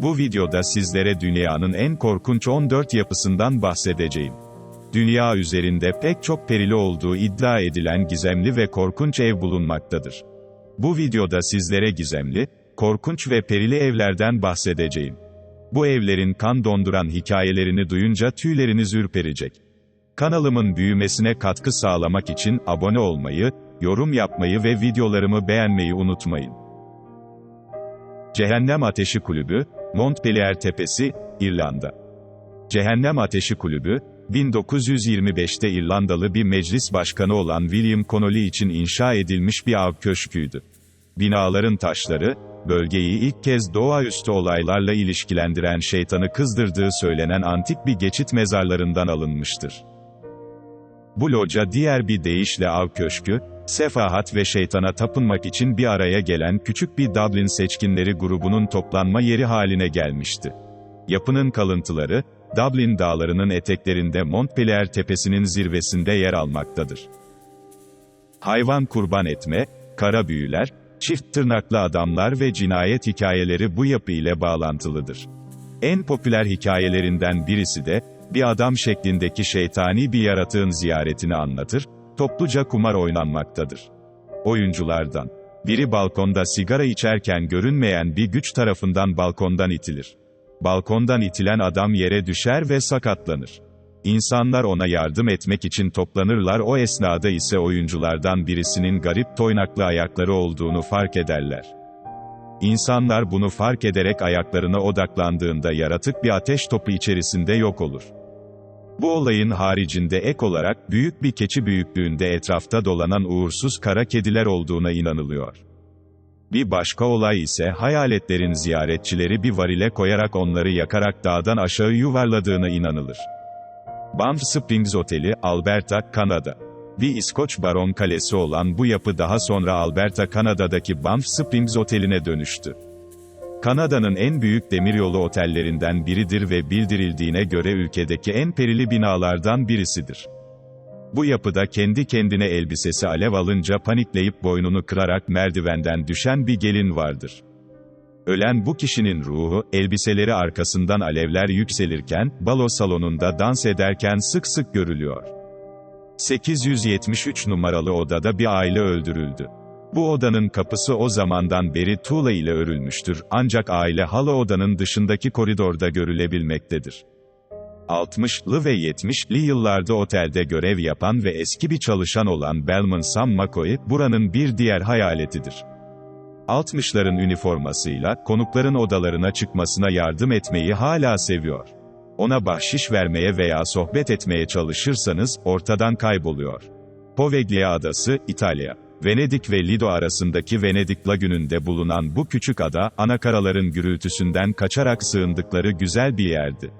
Bu videoda sizlere dünyanın en korkunç 14 yapısından bahsedeceğim. Dünya üzerinde pek çok perili olduğu iddia edilen gizemli ve korkunç ev bulunmaktadır. Bu videoda sizlere gizemli, korkunç ve perili evlerden bahsedeceğim. Bu evlerin kan donduran hikayelerini duyunca tüyleriniz ürperecek. Kanalımın büyümesine katkı sağlamak için abone olmayı, yorum yapmayı ve videolarımı beğenmeyi unutmayın. Cehennem Ateşi Kulübü, Montpellier Tepesi, İrlanda. Cehennem Ateşi Kulübü, 1925'te İrlandalı bir meclis başkanı olan William Connolly için inşa edilmiş bir av köşküydü. Binaların taşları, bölgeyi ilk kez doğaüstü olaylarla ilişkilendiren şeytanı kızdırdığı söylenen antik bir geçit mezarlarından alınmıştır. Bu loca diğer bir deyişle av köşkü, sefahat ve şeytana tapınmak için bir araya gelen küçük bir Dublin seçkinleri grubunun toplanma yeri haline gelmişti. Yapının kalıntıları, Dublin dağlarının eteklerinde Montpellier tepesinin zirvesinde yer almaktadır. Hayvan kurban etme, kara büyüler, çift tırnaklı adamlar ve cinayet hikayeleri bu yapı ile bağlantılıdır. En popüler hikayelerinden birisi de, bir adam şeklindeki şeytani bir yaratığın ziyaretini anlatır, topluca kumar oynanmaktadır. Oyunculardan biri balkonda sigara içerken görünmeyen bir güç tarafından balkondan itilir. Balkondan itilen adam yere düşer ve sakatlanır. İnsanlar ona yardım etmek için toplanırlar o esnada ise oyunculardan birisinin garip toynaklı ayakları olduğunu fark ederler. İnsanlar bunu fark ederek ayaklarına odaklandığında yaratık bir ateş topu içerisinde yok olur. Bu olayın haricinde ek olarak büyük bir keçi büyüklüğünde etrafta dolanan uğursuz kara kediler olduğuna inanılıyor. Bir başka olay ise hayaletlerin ziyaretçileri bir varile koyarak onları yakarak dağdan aşağı yuvarladığına inanılır. Banff Springs Oteli, Alberta, Kanada. Bir İskoç baron kalesi olan bu yapı daha sonra Alberta, Kanada'daki Banff Springs Oteli'ne dönüştü. Kanada'nın en büyük demiryolu otellerinden biridir ve bildirildiğine göre ülkedeki en perili binalardan birisidir. Bu yapıda kendi kendine elbisesi alev alınca panikleyip boynunu kırarak merdivenden düşen bir gelin vardır. Ölen bu kişinin ruhu, elbiseleri arkasından alevler yükselirken, balo salonunda dans ederken sık sık görülüyor. 873 numaralı odada bir aile öldürüldü. Bu odanın kapısı o zamandan beri tuğla ile örülmüştür, ancak aile hala odanın dışındaki koridorda görülebilmektedir. 60'lı ve 70'li yıllarda otelde görev yapan ve eski bir çalışan olan Belman Sam McCoy, buranın bir diğer hayaletidir. 60'ların üniformasıyla, konukların odalarına çıkmasına yardım etmeyi hala seviyor. Ona bahşiş vermeye veya sohbet etmeye çalışırsanız, ortadan kayboluyor. Poveglia Adası, İtalya. Venedik ve Lido arasındaki Venedik lagününde bulunan bu küçük ada, anakaraların gürültüsünden kaçarak sığındıkları güzel bir yerdi.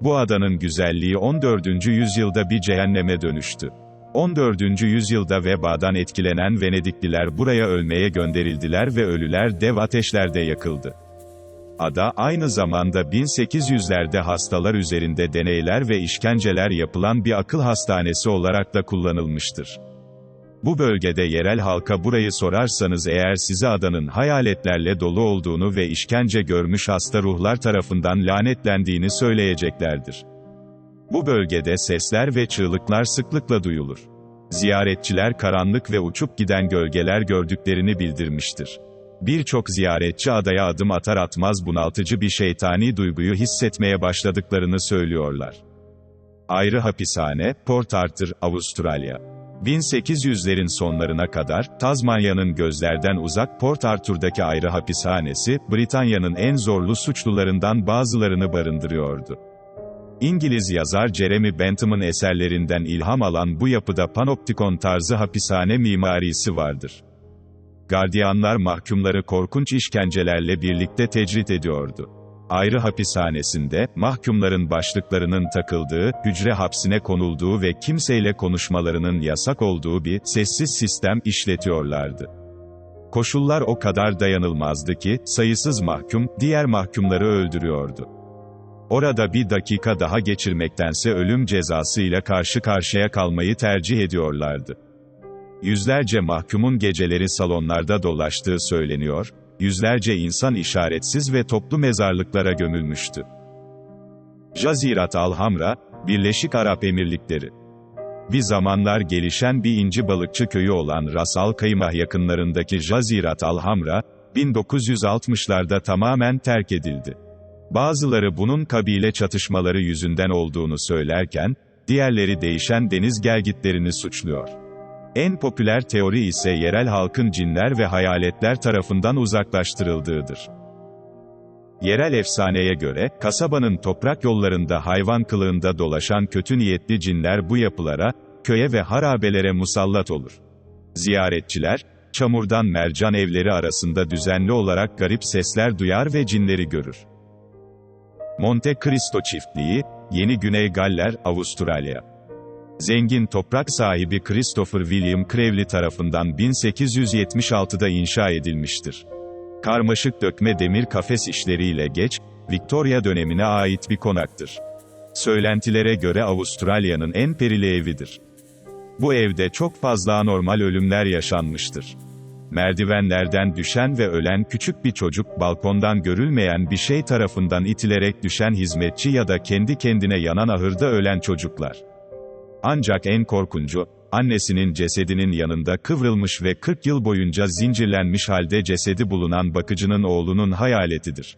Bu adanın güzelliği 14. yüzyılda bir cehenneme dönüştü. 14. yüzyılda vebadan etkilenen Venedikliler buraya ölmeye gönderildiler ve ölüler dev ateşlerde yakıldı. Ada, aynı zamanda 1800'lerde hastalar üzerinde deneyler ve işkenceler yapılan bir akıl hastanesi olarak da kullanılmıştır. Bu bölgede yerel halka burayı sorarsanız eğer size adanın hayaletlerle dolu olduğunu ve işkence görmüş hasta ruhlar tarafından lanetlendiğini söyleyeceklerdir. Bu bölgede sesler ve çığlıklar sıklıkla duyulur. Ziyaretçiler karanlık ve uçup giden gölgeler gördüklerini bildirmiştir. Birçok ziyaretçi adaya adım atar atmaz bunaltıcı bir şeytani duyguyu hissetmeye başladıklarını söylüyorlar. Ayrı hapishane, Port Arthur, Avustralya. 1800'lerin sonlarına kadar, Tazmanya'nın gözlerden uzak Port Arthur'daki ayrı hapishanesi, Britanya'nın en zorlu suçlularından bazılarını barındırıyordu. İngiliz yazar Jeremy Bentham'ın eserlerinden ilham alan bu yapıda panoptikon tarzı hapishane mimarisi vardır. Gardiyanlar mahkumları korkunç işkencelerle birlikte tecrit ediyordu. Ayrı hapishanesinde, mahkumların başlıklarının takıldığı, hücre hapsine konulduğu ve kimseyle konuşmalarının yasak olduğu bir, sessiz sistem işletiyorlardı. Koşullar o kadar dayanılmazdı ki, sayısız mahkum, diğer mahkumları öldürüyordu. Orada bir dakika daha geçirmektense ölüm cezasıyla karşı karşıya kalmayı tercih ediyorlardı. Yüzlerce mahkumun geceleri salonlarda dolaştığı söyleniyor, yüzlerce insan işaretsiz ve toplu mezarlıklara gömülmüştü. Jazirat Alhamra, Birleşik Arap Emirlikleri bir zamanlar gelişen bir inci balıkçı köyü olan Ras Al Khaimah yakınlarındaki Jazirat Alhamra, 1960'larda tamamen terk edildi. Bazıları bunun kabile çatışmaları yüzünden olduğunu söylerken, diğerleri değişen deniz gelgitlerini suçluyor. En popüler teori ise yerel halkın cinler ve hayaletler tarafından uzaklaştırıldığıdır. Yerel efsaneye göre, kasabanın toprak yollarında hayvan kılığında dolaşan kötü niyetli cinler bu yapılara, köye ve harabelere musallat olur. Ziyaretçiler, çamurdan mercan evleri arasında düzenli olarak garip sesler duyar ve cinleri görür. Monte Cristo çiftliği, Yeni Güney Galler, Avustralya. Zengin toprak sahibi Christopher William Crevely tarafından 1876'da inşa edilmiştir. Karmaşık dökme demir kafes işleriyle geç, Victoria dönemine ait bir konaktır. Söylentilere göre Avustralya'nın en perili evidir. Bu evde çok fazla anormal ölümler yaşanmıştır. Merdivenlerden düşen ve ölen küçük bir çocuk, balkondan görülmeyen bir şey tarafından itilerek düşen hizmetçi ya da kendi kendine yanan ahırda ölen çocuklar. Ancak en korkuncu, annesinin cesedinin yanında kıvrılmış ve 40 yıl boyunca zincirlenmiş halde cesedi bulunan bakıcının oğlunun hayaletidir.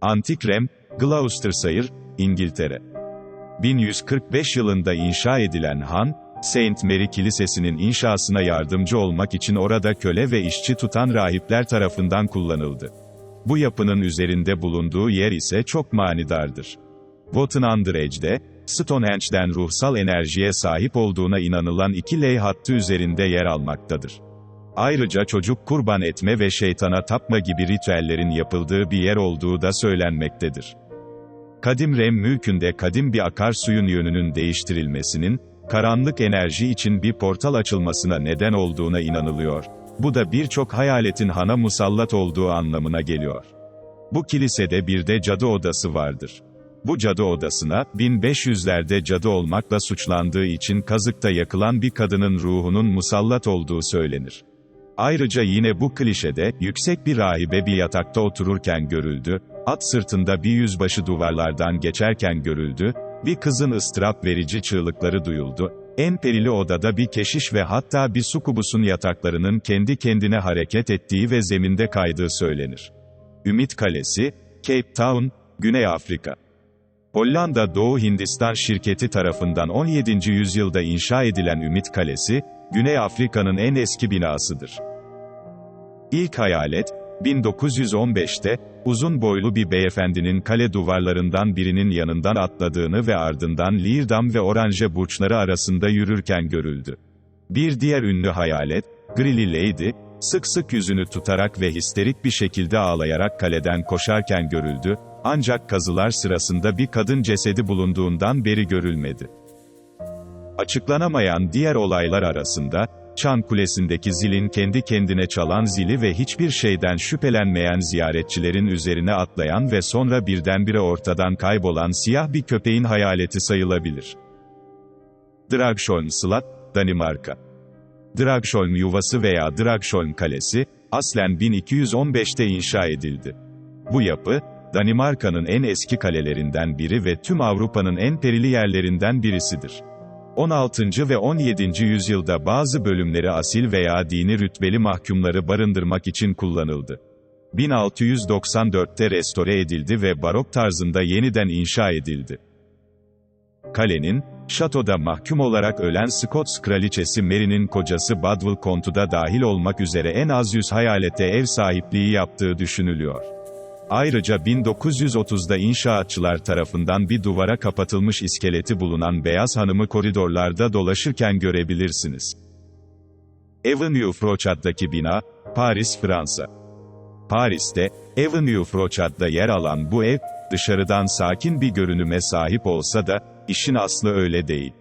Antik Rem, Gloucestershire, İngiltere. 1145 yılında inşa edilen han, Saint Mary Kilisesi'nin inşasına yardımcı olmak için orada köle ve işçi tutan rahipler tarafından kullanıldı. Bu yapının üzerinde bulunduğu yer ise çok manidardır. Wotten Under Edge'de, Stonehenge'den ruhsal enerjiye sahip olduğuna inanılan iki ley hattı üzerinde yer almaktadır. Ayrıca çocuk kurban etme ve şeytana tapma gibi ritüellerin yapıldığı bir yer olduğu da söylenmektedir. Kadim Rem mülkünde kadim bir akarsuyun yönünün değiştirilmesinin, karanlık enerji için bir portal açılmasına neden olduğuna inanılıyor. Bu da birçok hayaletin hana musallat olduğu anlamına geliyor. Bu kilisede bir de cadı odası vardır. Bu cadı odasına, 1500'lerde cadı olmakla suçlandığı için kazıkta yakılan bir kadının ruhunun musallat olduğu söylenir. Ayrıca yine bu klişede, yüksek bir rahibe bir yatakta otururken görüldü, at sırtında bir yüzbaşı duvarlardan geçerken görüldü, bir kızın ıstırap verici çığlıkları duyuldu, en perili odada bir keşiş ve hatta bir sukubusun yataklarının kendi kendine hareket ettiği ve zeminde kaydığı söylenir. Ümit Kalesi, Cape Town, Güney Afrika. Hollanda Doğu Hindistan şirketi tarafından 17. yüzyılda inşa edilen Ümit Kalesi, Güney Afrika'nın en eski binasıdır. İlk hayalet, 1915'te, uzun boylu bir beyefendinin kale duvarlarından birinin yanından atladığını ve ardından Lirdam ve Oranje burçları arasında yürürken görüldü. Bir diğer ünlü hayalet, Grilly Lady, sık sık yüzünü tutarak ve histerik bir şekilde ağlayarak kaleden koşarken görüldü, ancak kazılar sırasında bir kadın cesedi bulunduğundan beri görülmedi. Açıklanamayan diğer olaylar arasında, Çan Kulesi'ndeki zilin kendi kendine çalan zili ve hiçbir şeyden şüphelenmeyen ziyaretçilerin üzerine atlayan ve sonra birdenbire ortadan kaybolan siyah bir köpeğin hayaleti sayılabilir. Dragsholm Slot, Danimarka Dragsholm Yuvası veya Dragsholm Kalesi, aslen 1215'te inşa edildi. Bu yapı, Danimarka'nın en eski kalelerinden biri ve tüm Avrupa'nın en perili yerlerinden birisidir. 16. ve 17. yüzyılda bazı bölümleri asil veya dini rütbeli mahkumları barındırmak için kullanıldı. 1694'te restore edildi ve barok tarzında yeniden inşa edildi. Kalenin, şatoda mahkum olarak ölen Scots kraliçesi Mary'nin kocası Badwell Kontu'da dahil olmak üzere en az 100 hayalete ev sahipliği yaptığı düşünülüyor. Ayrıca 1930'da inşaatçılar tarafından bir duvara kapatılmış iskeleti bulunan Beyaz Hanım'ı koridorlarda dolaşırken görebilirsiniz. Avenue Frochard'daki bina, Paris, Fransa. Paris'te, Avenue Frochard'da yer alan bu ev, dışarıdan sakin bir görünüme sahip olsa da, işin aslı öyle değil.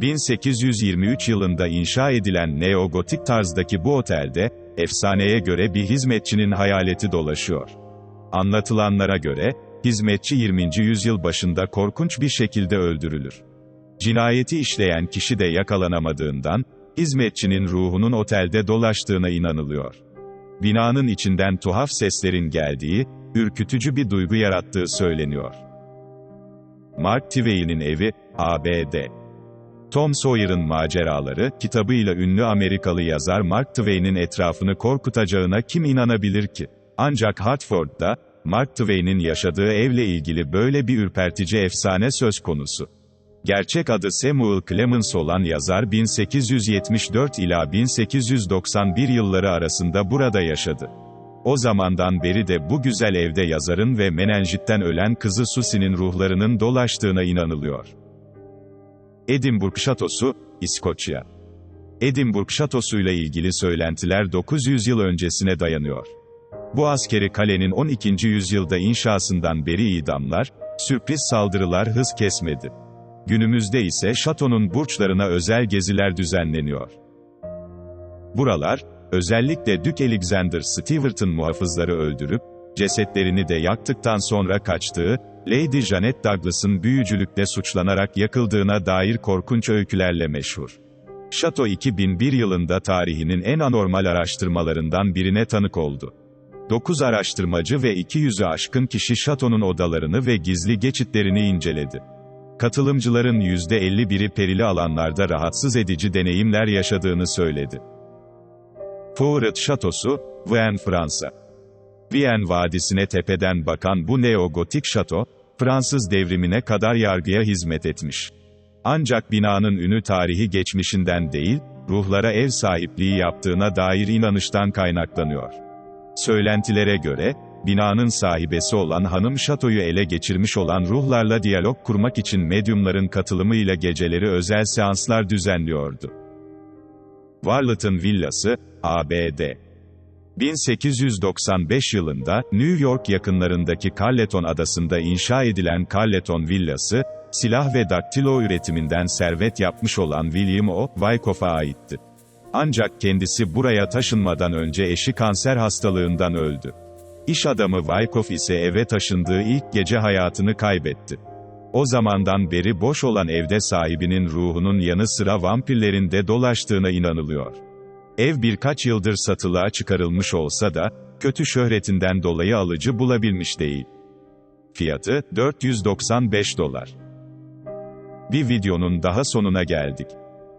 1823 yılında inşa edilen neogotik tarzdaki bu otelde, efsaneye göre bir hizmetçinin hayaleti dolaşıyor. Anlatılanlara göre, hizmetçi 20. yüzyıl başında korkunç bir şekilde öldürülür. Cinayeti işleyen kişi de yakalanamadığından, hizmetçinin ruhunun otelde dolaştığına inanılıyor. binanın içinden tuhaf seslerin geldiği, ürkütücü bir duygu yarattığı söyleniyor. Mark Twain'in evi, ABD. Tom Sawyer'ın Maceraları, kitabıyla ünlü Amerikalı yazar Mark Twain'in etrafını korkutacağına kim inanabilir ki? Ancak Hartford'da, Mark Twain'in yaşadığı evle ilgili böyle bir ürpertici efsane söz konusu. Gerçek adı Samuel Clemens olan yazar 1874 ila 1891 yılları arasında burada yaşadı. O zamandan beri de bu güzel evde yazarın ve menenjitten ölen kızı Susie'nin ruhlarının dolaştığına inanılıyor. Edinburgh Şatosu, İskoçya. Edinburgh Şatosu'yla ilgili söylentiler 900 yıl öncesine dayanıyor. Bu askeri kalenin 12. yüzyılda inşasından beri idamlar, sürpriz saldırılar hız kesmedi. Günümüzde ise şatonun burçlarına özel geziler düzenleniyor. Buralar, özellikle Duke Alexander Stewart'ın muhafızları öldürüp, cesetlerini de yaktıktan sonra kaçtığı, Lady Janet Douglas'ın büyücülükle suçlanarak yakıldığına dair korkunç öykülerle meşhur. Şato 2001 yılında tarihinin en anormal araştırmalarından birine tanık oldu. 9 araştırmacı ve 200'ü aşkın kişi şatonun odalarını ve gizli geçitlerini inceledi. Katılımcıların %51'i perili alanlarda rahatsız edici deneyimler yaşadığını söyledi. Fouret Şatosu, Vienne, Fransa. Vienne Vadisi'ne tepeden bakan bu neogotik şato, Fransız devrimine kadar yargıya hizmet etmiş. Ancak binanın ünü tarihi geçmişinden değil, ruhlara ev sahipliği yaptığına dair inanıştan kaynaklanıyor. Söylentilere göre, binanın sahibesi olan hanım şatoyu ele geçirmiş olan ruhlarla diyalog kurmak için medyumların katılımıyla geceleri özel seanslar düzenliyordu. Warleton Villası, ABD 1895 yılında, New York yakınlarındaki Carleton adasında inşa edilen Carleton Villası, silah ve daktilo üretiminden servet yapmış olan William O. Wyckoff'a aitti. Ancak kendisi buraya taşınmadan önce eşi kanser hastalığından öldü. İş adamı Wyckoff ise eve taşındığı ilk gece hayatını kaybetti. O zamandan beri boş olan evde sahibinin ruhunun yanı sıra vampirlerin de dolaştığına inanılıyor. Ev birkaç yıldır satılığa çıkarılmış olsa da, kötü şöhretinden dolayı alıcı bulabilmiş değil. Fiyatı, 495 dolar. Bir videonun daha sonuna geldik.